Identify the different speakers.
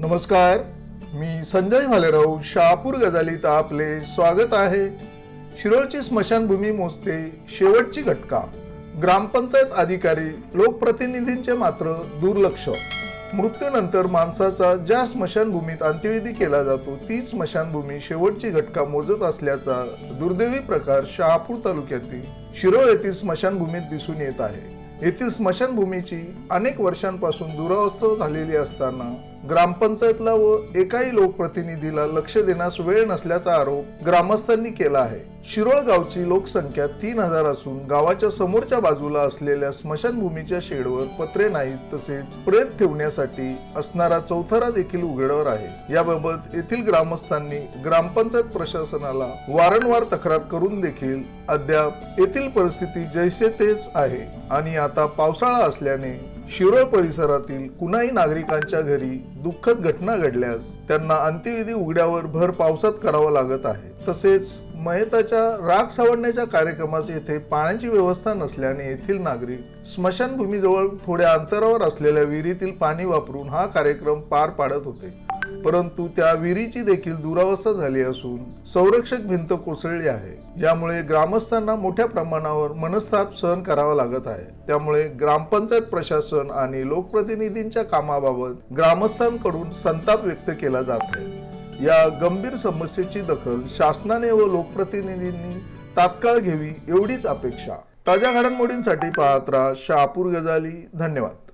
Speaker 1: नमस्कार मी संजय भालेराव शहापूर गजालीत आपले स्वागत आहे. शिरोळची स्मशानभूमी मोजते शेवटची घटका. ग्रामपंचायत अधिकारी लोकप्रतिनिधींचे मात्र दुर्लक्ष. मृत्यूनंतर माणसाचा ज्या स्मशानभूमीत अंत्यविधी केला जातो ती स्मशानभूमी शेवटची घटका मोजत असल्याचा दुर्दैवी प्रकार शहापूर तालुक्यातील शिरोळ येथील स्मशानभूमीत दिसून येत आहे. येथील स्मशानभूमीची अनेक वर्षांपासून दुरावस्था झालेली असताना ग्रामपंचायतला व एकाही लोकप्रतिनिधीला लक्ष देण्यास वेळ नसल्याचा आरोप ग्रामस्थांनी केला आहे. शिरोळ गावची लोकसंख्या तीन हजार असून गावाच्या समोरच्या बाजूला असलेल्या स्मशानभूमीच्या शेडवर पत्रे नाहीत तसेच प्रेत ठेवण्यासाठी असणारा चौथरा देखील उघड्यावर आहे. याबाबत येथील ग्रामस्थांनी ग्रामपंचायत प्रशासनाला वारंवार तक्रार करून देखील अद्याप येथील परिस्थिती जैसे तेच आहे आणि आता पावसाळा असल्याने शिरोळ परिसरातील कुणाही नागरिकांच्या घरी दुःखद घटना घडल्यास त्यांना अंत्यविधी उघड्यावर भर पावसात करावा लागत आहे. तसेच मयताच्या राग सावडण्याच्या कार्यक्रमास येथे पाण्याची व्यवस्था नसल्याने येथील नागरिक स्मशानभूमीजवळ थोड्या अंतरावर असलेल्या विहिरीतील पाणी वापरून हा कार्यक्रम पार पाडत होते. परंतु त्या विहिरीची देखील दुरावस्था झाली असून संरक्षक भिंत कोसळली आहे. यामुळे ग्रामस्थांना मोठ्या प्रमाणावर मनस्ताप सहन करावा लागत आहे. त्यामुळे ग्रामपंचायत प्रशासन आणि लोकप्रतिनिधींच्या कामाबाबत ग्रामस्थांकडून संताप व्यक्त केला जात आहे. या गंभीर समस्येची दखल शासनाने व लोकप्रतिनिधींनी तात्काळ घ्यावी एवढीच अपेक्षा. ताज्या घडामोडींसाठी पाहत राहा शहापूर गजाली. धन्यवाद.